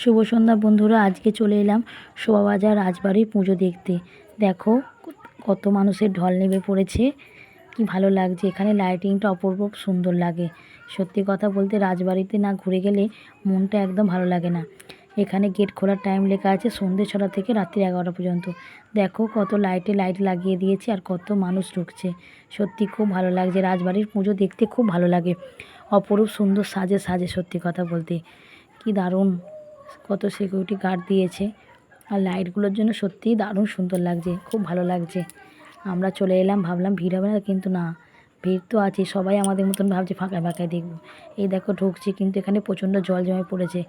শুভ সন্ধ্যা বন্ধুরা, আজকে চলে এলাম শোভাবাজার রাজবাড়ির পুজো দেখতে। দেখো, কত মানুষের ঢল নেমে পড়েছে, কি ভালো লাগছে। এখানে লাইটিংটা অপূর্ব সুন্দর লাগে। সত্যি কথা বলতে রাজবাড়িতে না ঘুরে গেলে মনটা একদম ভালো লাগে না। এখানে গেট খোলার টাইম লেখা আছে সন্ধ্যে ছটা থেকে রাত্রি এগারোটা পর্যন্ত। দেখো, কত লাইটে লাইট লাগিয়ে দিয়েছে আর কত মানুষ ঢুকছে। সত্যি খুব ভালো লাগছে, রাজবাড়ির পুজো দেখতে খুব ভালো লাগে। অপরূপ সুন্দর সাজে সাজে, সত্যি কথা বলতে। কি দারুণ কত সিকিউরিটি গার্ড দিয়েছে। আর লাইটগুলোর জন্য সত্যিই দারুণ সুন্দর লাগছে, খুব ভালো লাগছে। আমরা চলে এলাম, ভাবলাম ভিড় হবে না, কিন্তু না, ভিড় তো আছে, সবাই আমাদের মতন ভাবছে ফাঁকা ফাঁকায় দেখব। এই দেখো ঢুকছি, কিন্তু এখানে প্রচণ্ড জল জমে পড়েছে।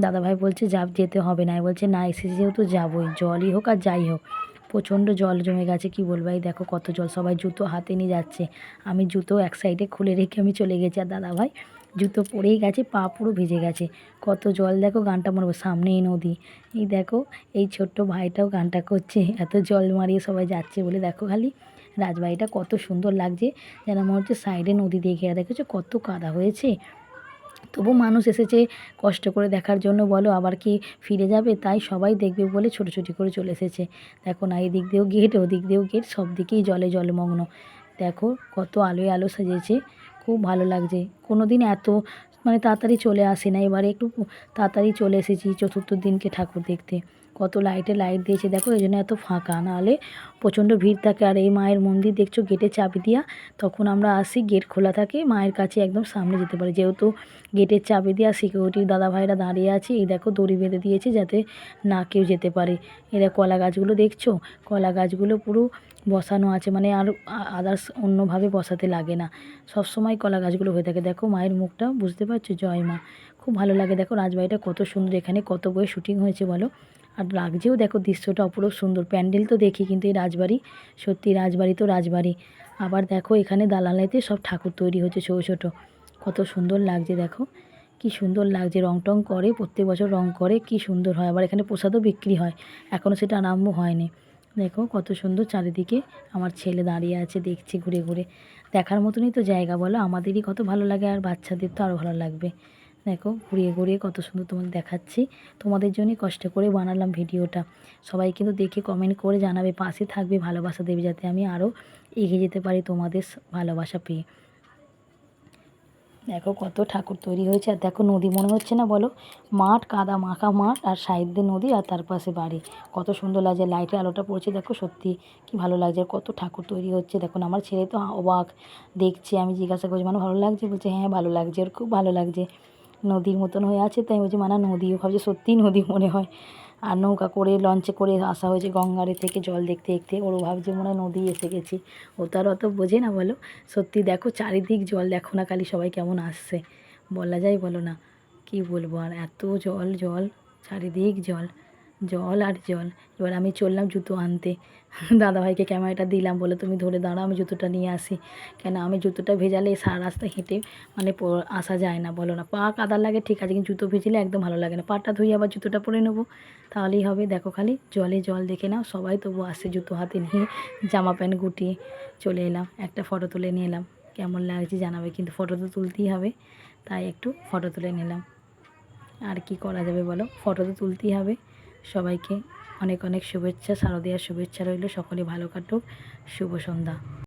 দাদাভাই বলছে, যা, যেতে হবে না। বলছে, না, এসেছি যেহেতু যাবোই, জলই হোক আর যাই হোক। প্রচণ্ড জল জমে গেছে, কি বলব? এই দেখো কত জল, সবাই জুতো হাতে নিয়ে যাচ্ছে। আমি জুতো এক সাইডে খুলে রেখে আমি চলে গেছি, আর দাদাভাই জুতো পরেই গেছে, পা পুরো ভিজে গেছে। কত জল দেখো গানটা মনে সামনেই নদী। এই দেখো, এই ছোট্ট ভাইটাও গানটা করছে, এত জল মারিয়ে সবাই যাচ্ছে বলে দেখো খালি। রাজবাড়িটা কত সুন্দর লাগছে, যেন মনে হচ্ছে সাইডে নদী দিয়ে ঘেরা। দেখেছ কত কাদা হয়েছে? তবু মানুষ এসেছে কষ্ট করে দেখার জন্য, বলো আবার কি ফিরে যাবে? তাই সবাই দেখবে বলে ছোটাছুটি করে চলে এসেছে। দেখো না, এদিক দিয়েও গেট, ওদিক দিয়েও গেট, সব দিকেই জলে জলমগ্ন। দেখো কত আলোয় আলো সাজিয়েছে। খুব ভালো লাগছে। কোনো দিন এত মানে তাড়াতাড়ি চলে আসে না। এবারে একটু তাড়াতাড়ি চলে এসেছি চতুর্থ দিনকে ঠাকুর দেখতে। কত লাইটে লাইট দিয়েছে। দেখো, এই জন্য এত ফাঁকা। নাহলে প্রচণ্ড ভিড় থাকে। আর এই মায়ের মন্দির দেখছ, গেটে চাবি দিয়া। তখন আমরা আসি, গেট খোলা থাকে। মায়ের কাছে একদম সামনে যেতে পারি। যেহেতু গেটের চাবি দেওয়া সিকিউরিটির দাদা ভাইরা দাঁড়িয়ে আছে, এই দেখো, দড়ি বেঁধে দিয়েছে যাতে না কেউ যেতে পারে। এরা কলা গাছগুলো দেখছ? কলা গাছগুলো পুরো বসানো আছে। মানে আর আদার্স অন্যভাবে বসাতে লাগে না। সব সময় কলা গাছগুলো হয়ে থাকে। দেখো, মায়ের মুখটা, বুঝতে পারছ? জয় মা। খুব ভালো লাগে। দেখো, রাজবাড়িটা কত সুন্দর। এখানে কত বই শুটিং হয়েছে বলো? আর লাগছেও দেখো দৃশ্যটা অপরূপ সুন্দর। প্যান্ডেল তো দেখি কিন্তু এই রাজবাড়ি। সত্যি রাজবাড়ি তো রাজবাড়ি। আবার দেখো এখানে দালালাইতে সব ঠাকুর তৈরি হচ্ছে ছোটো ছোটো। কত সুন্দর লাগছে দেখো। কি সুন্দর লাগছে, রং টং করে, প্রত্যেক বছর রং করে, কি সুন্দর হয়। আবার এখানে প্রসাদও বিক্রি হয়। এখনও সেটা আরম্ভ হয়নি। দেখো কত সুন্দর চারিদিকে আমার ছেলে দাঁড়িয়ে আছে, দেখছে ঘুরে ঘুরে। দেখার মতনই তো জায়গা বলো, আমাদেরই কত ভালো লাগে আর বাচ্চাদের তো আরও ভালো লাগবে। দেখো, ঘুরিয়ে ঘুরিয়ে কত সুন্দর তোমাকে দেখাচ্ছি। তোমাদের জন্যই কষ্ট করে বানালাম ভিডিওটা। সবাই কিন্তু দেখে কমেন্ট করে জানাবে, পাশে থাকবে, ভালোবাসা দেবে, যাতে আমি আরও এগিয়ে যেতে পারি তোমাদের ভালোবাসা পেয়ে। দেখো, কত ঠাকুর তৈরি হয়েছে। আর দেখো, নদী মনে হচ্ছে না বলো? মাঠ, কাদা, মাখা মাঠ আর সাইড দিয়ে নদী আর তার পাশে বাড়ি। কত সুন্দর লাগছে, লাইটের আলোটা পড়ছে, দেখো সত্যি কি ভালো লাগছে। কত ঠাকুর তৈরি হচ্ছে। দেখুন আমার ছেলে তো অবাক। দেখছে, আমি জিজ্ঞাসা করছি মানে ভালো লাগছে? বলছে হ্যাঁ ভালো লাগছে, ওর খুব ভালো লাগছে। নদীর মতন হয়ে আছে, তাই বলছি, মানা নদীও ভাবছে, সত্যিই নদী মনে হয়। আর নৌকা করে লঞ্চে করে আসা হয়েছে গঙ্গারে থেকে, জল দেখতে দেখতে। ওরও ভাবছে মনে নদী এসে গেছি। ও তার অত বোঝে না বলো। সত্যি দেখো, চারিদিক জল, দেখো না খালি সবাই কেমন আসছে। বলা যায় বলো না, কি বলব? আর এত জল জল, চারিদিক জল। জল আর জল। এবার আমি চললাম জুতো আনতে। দাদাভাইকে ক্যামেরাটা দিলাম, বলে, তুমি ধরে দাঁড়াও, আমি জুতোটা নিয়ে আসি। কেন, আমি জুতোটা ভেজালে সারা রাস্তা হেঁটে মানে আসা যায় না, বলো না। পা কাদার লাগে, ঠিক আছে, কিন্তু জুতো ভিজলে একদম ভালো লাগে না। পাটা ধুয়ে আবার জুতোটা পরে নেব। তাহলেই হবে। দেখো খালি, জলে জল দেখে নাও, সবাই তবু আসে জুতো হাতে নিয়ে, জামা প্যান্ট গুটিয়ে চলে এলাম। একটা ফটো তুলে নিয়ে এলাম। কেমন লাগছে জানাবে, কিন্তু ফটো তো তুলতেই হবে। তাই একটু ফটো তুলে নিলাম। আর কি করা যাবে বলো? ফটো তো তুলতেই হবে। সবাইকে অনেক অনেক শুভেচ্ছা শারদীয়ার শুভেচ্ছা রইল সকলে ভালো কাটুক শুভ সন্ধ্যা।